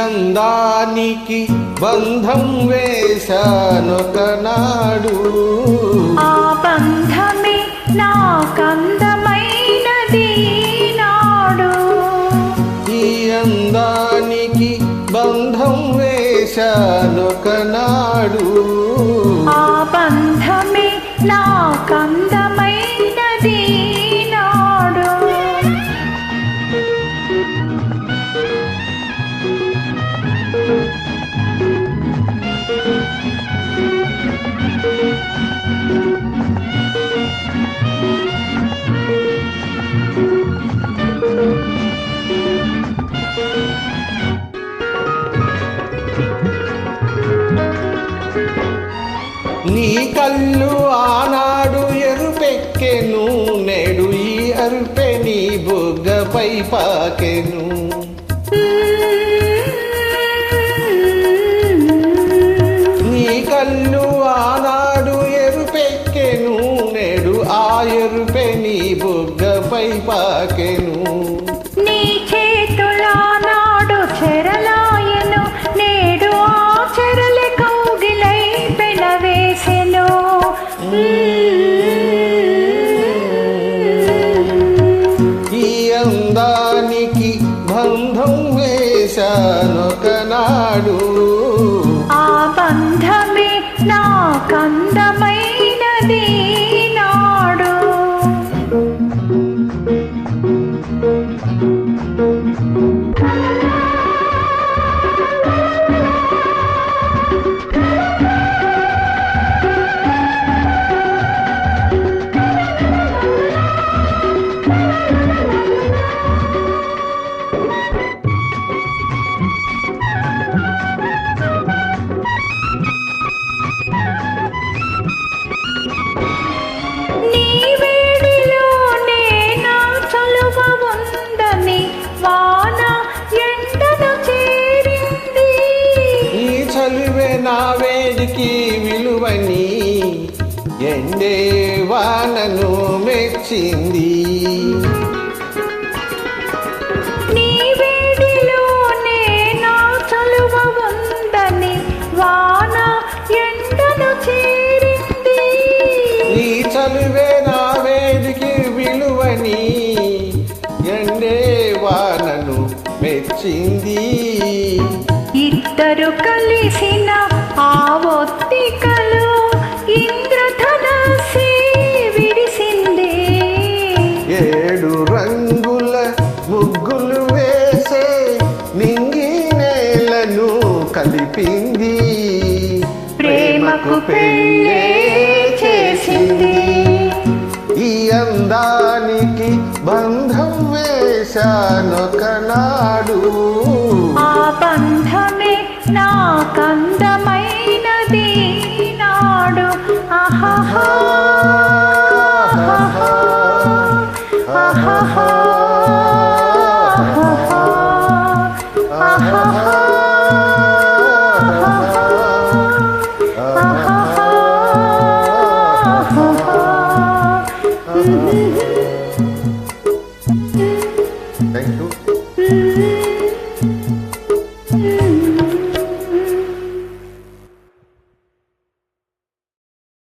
అందానికి బంధం వేశానొకనాడు ఆ బంధమే నాకందమైనది నాడు ఈ అందానికి బంధం వేశానొకనాడు ఆ బంధమే నాకందమైనది నీ కళ్ళు ఆనాడు ఎరుపెక్కెను నేడు ఈ అరుపె నీ బుగ్గపై పాకెను. నీ కళ్ళు ఆనాడు ఎరుపెక్కెను నేడు ఆ ఎరుపె నీ బుగ్గపై పాకెను. బంధం వేశానొకనాడు నా వేడికి విలువని ఎండే వానను మెచ్చింది. చలువ నా వేడికి విలువని ఎండే వానను మెచ్చింది. వేసే నింగి నేలను కలిపింది. ప్రేమకు పెళ్ళే చేసింది. ఈ అందానికి బంధం వేశానొకనాడు Thank you. Mm-hmm.